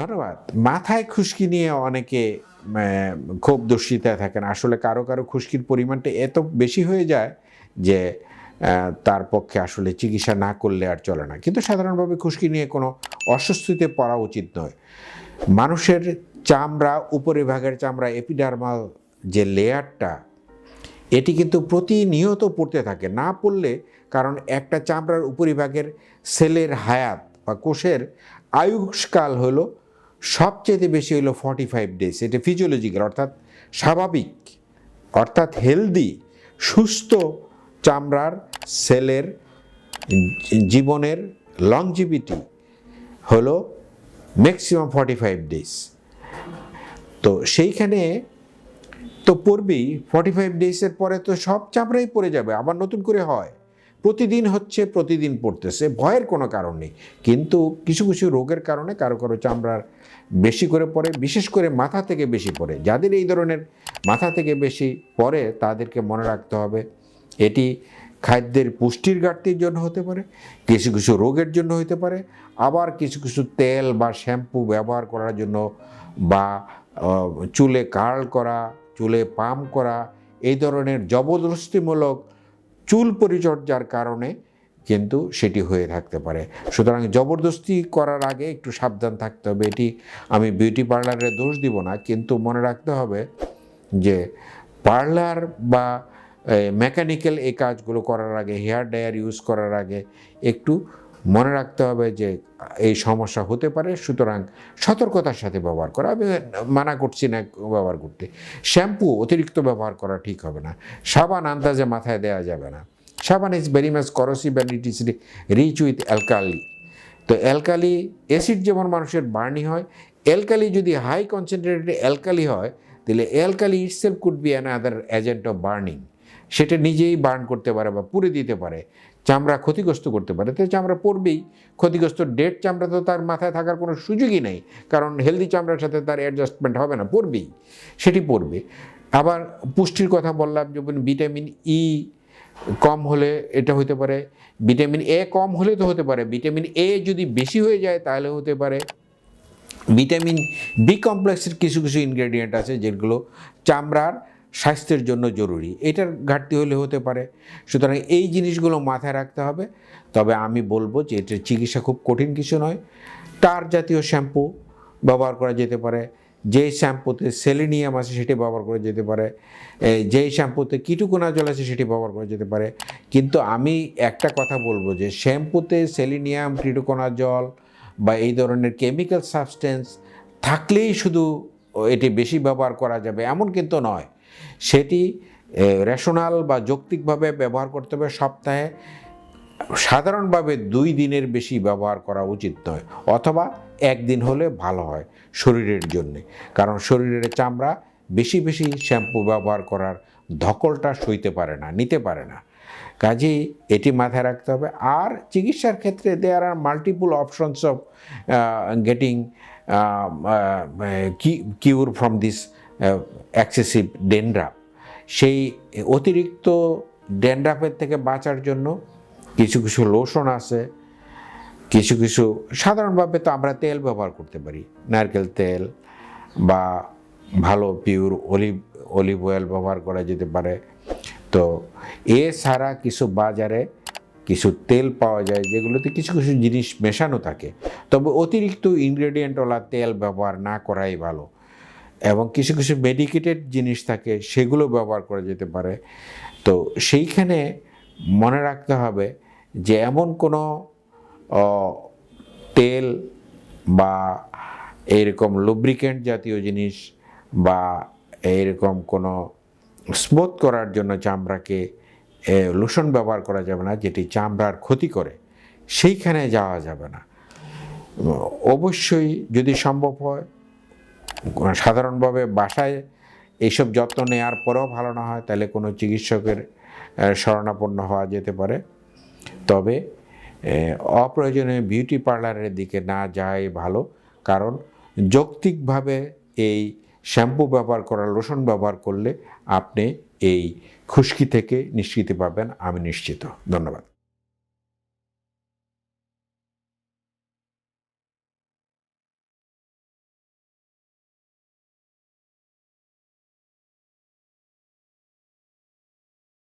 ধন্যবাদ। মাথায় খুশকি নিয়ে অনেকে খুব দুশ্চিন্তায় থাকেন। আসলে কারও কারও খুশকির পরিমাণটা এত বেশি হয়ে যায় যে তার পক্ষে আসলে চিকিৎসা না করলে আর চলে না। কিন্তু সাধারণভাবে খুশকি নিয়ে কোনো অস্বস্তিতে পড়া উচিত নয়। মানুষের চামড়া উপরিভাগের চামড়া এপিডার্মাল যে লেয়ারটা, এটি কিন্তু প্রতিনিয়ত পড়তে থাকে। না পড়লে, কারণ একটা চামড়ার উপরিভাগের সেলের হায়াত বা কোষের আয়ুষ্কাল হলো সবচেয়ে বেশি হলো ফর্টি ফাইভ ডেজ এটা ফিজিওলজিক্যাল অর্থাৎ স্বাভাবিক, অর্থাৎ হেলদি সুস্থ চামড়ার সেলের জীবনের লংজিভিটি হলো ম্যাক্সিমাম ফর্টি ফাইভ ডেজ তো সেইখানে তো পড়বেই ফর্টি ফাইভ ডেজের পরে তো সব চামড়াই পড়ে যাবে, আবার নতুন করে হয়। প্রতিদিন হচ্ছে, প্রতিদিন পড়তেছে, ভয়ের কোনো কারণ নেই। কিন্তু কিছু কিছু রোগের কারণে কারও কারও চামড়ার বেশি করে পড়ে, বিশেষ করে মাথা থেকে বেশি পড়ে। যাদের এই ধরনের মাথা থেকে বেশি পড়ে, তাদেরকে মনে রাখতে হবে, এটি খাদ্যের পুষ্টির ঘাটতির জন্য হতে পারে, কিছু কিছু রোগের জন্য হতে পারে, আবার কিছু কিছু তেল বা শ্যাম্পু ব্যবহার করার জন্য বা চুলে কার্ল করা, চুলে পাম্প করা, এই ধরনের জবরদস্তিমূলক চুল পরিচর্যার কারণে কিন্তু সেটি হয়ে থাকতে পারে। সুতরাং জবরদস্তি করার আগে একটু সাবধান থাকতে হবে। এটি আমি বিউটি পার্লারে দোষ দিব না, কিন্তু মনে রাখতে হবে যে পার্লার বা মেকানিক্যাল এই কাজগুলো করার আগে, হেয়ার ড্রায়ার ইউজ করার আগে একটু মনে রাখতে হবে যে এই সমস্যা হতে পারে, সুতরাং সতর্কতার সাথে ব্যবহার করা। আমি মানা করছি না ব্যবহার করতে। শ্যাম্পু অতিরিক্ত ব্যবহার করা ঠিক হবে না। সাবান আন্দাজে মাথায় দেওয়া যাবে না। সাবান is very much corrosive and it is rich with alkali তো অ্যালকালি অ্যাসিড যেমন মানুষের বার্নি হয় অ্যালকালি যদি হাই কনসেন্ট্রেটেড অ্যালকালি হয়, তাহলে alkali itself could be another agent of burning সেটা নিজেই বার্ন করতে পারে বা পুড়ে দিতে পারে। চামড়া ক্ষতিগ্রস্ত করতে পারে। তো চামড়া পড়বেই ক্ষতিগ্রস্ত ডেড চামড়া তো তার মাথায় থাকার কোনো সুযোগই নেই। কারণ হেলদি চামড়ার সাথে তার অ্যাডজাস্টমেন্ট হবে না পড়বেই সেটি পড়বে আবার পুষ্টির কথা বললাম যেমন ভিটামিন ই কম হলে এটা হতে পারে। ভিটামিন এ কম হলে তো হতে পারে। ভিটামিন এ যদি বেশি হয়ে যায় তাহলে হতে পারে। ভিটামিন বি কমপ্লেক্সের কিছু কিছু ইনগ্রেডিয়েন্ট আছে যেগুলো চামড়ার স্বাস্থ্যের জন্য জরুরি। এটার ঘাটতি হলে হতে পারে। সুতরাং এই জিনিসগুলো মাথায় রাখতে হবে। তবে আমি বলব যে এটার চিকিৎসা খুব কঠিন কিছু নয়। টার জাতীয় শ্যাম্পু ব্যবহার করা যেতে পারে। যেই শ্যাম্পুতে সেলিনিয়াম আছে সেটি ব্যবহার করা যেতে পারে। যেই শ্যাম্পুতে কিটুকুনা জল আছে সেটি ব্যবহার করা যেতে পারে। কিন্তু আমি একটা কথা বলব যে শ্যাম্পুতে সেলিনিয়াম কিটুকুনা জল বা এই ধরনের কেমিক্যাল সাবস্টেন্স থাকলেই শুধু এটি বেশি ব্যবহার করা যাবে, এমন কিন্তু নয়। সেটি রেশনাল বা যৌক্তিকভাবে ব্যবহার করতে হবে। সপ্তাহে সাধারণভাবে দুই দিনের বেশি ব্যবহার করা উচিত নয়, অথবা একদিন হলে ভালো হয় শরীরের জন্যে। কারণ শরীরের চামড়া বেশি বেশি শ্যাম্পু ব্যবহার করার ধকলটা সইতে পারে না, নিতে পারে না। কাজেই এটি মাথায় রাখতে হবে। আর চিকিৎসার ক্ষেত্রে there are multiple options of getting cure from this excessive dandruff সেই অতিরিক্ত ড্যান্ড্রাফের থেকে বাঁচার জন্য কিছু কিছু লোশন আছে, কিছু কিছু সাধারণভাবে তো আমরা তেল ব্যবহার করতে পারি, নারকেল তেল বা ভালো পিওর অলিভ অলিভ অয়েল ব্যবহার করা যেতে পারে। তো এছাড়া কিছু বাজারে কিছু তেল পাওয়া যায় যেগুলোতে কিছু কিছু জিনিস মেশানো থাকে। তবে অতিরিক্ত ইনগ্রেডিয়েন্টওয়ালা তেল ব্যবহার না করাই ভালো। এবং কিছু কিছু মেডিকেটেড জিনিস থাকে, সেগুলো ব্যবহার করা যেতে পারে। তো সেইখানে মনে রাখতে হবে যে এমন কোনো তেল বা এইরকম লুব্রিকেন্ট জাতীয় জিনিস বা এইরকম কোনো স্মুথ করার জন্য চামড়াকে লোশন ব্যবহার করা যাবে না, যেটি চামড়ার ক্ষতি করে, সেইখানে যাওয়া যাবে না। অবশ্যই যদি সম্ভব হয় সাধারণভাবে বাসায় এইসব যত্ন নেওয়ার পরেও ভালো না হয়, তাহলে কোনো চিকিৎসকের শরণাপন্ন হওয়া যেতে পারে। তবে অপ্রয়োজনীয় বিউটি পার্লারের দিকে না যাওয়াই ভালো, কারণ যৌক্তিকভাবে এই শ্যাম্পু ব্যবহার করা, লোশন ব্যবহার করলে আপনি এই খুশকি থেকে নিষ্কৃতি পাবেন, আমি নিশ্চিত। ধন্যবাদ।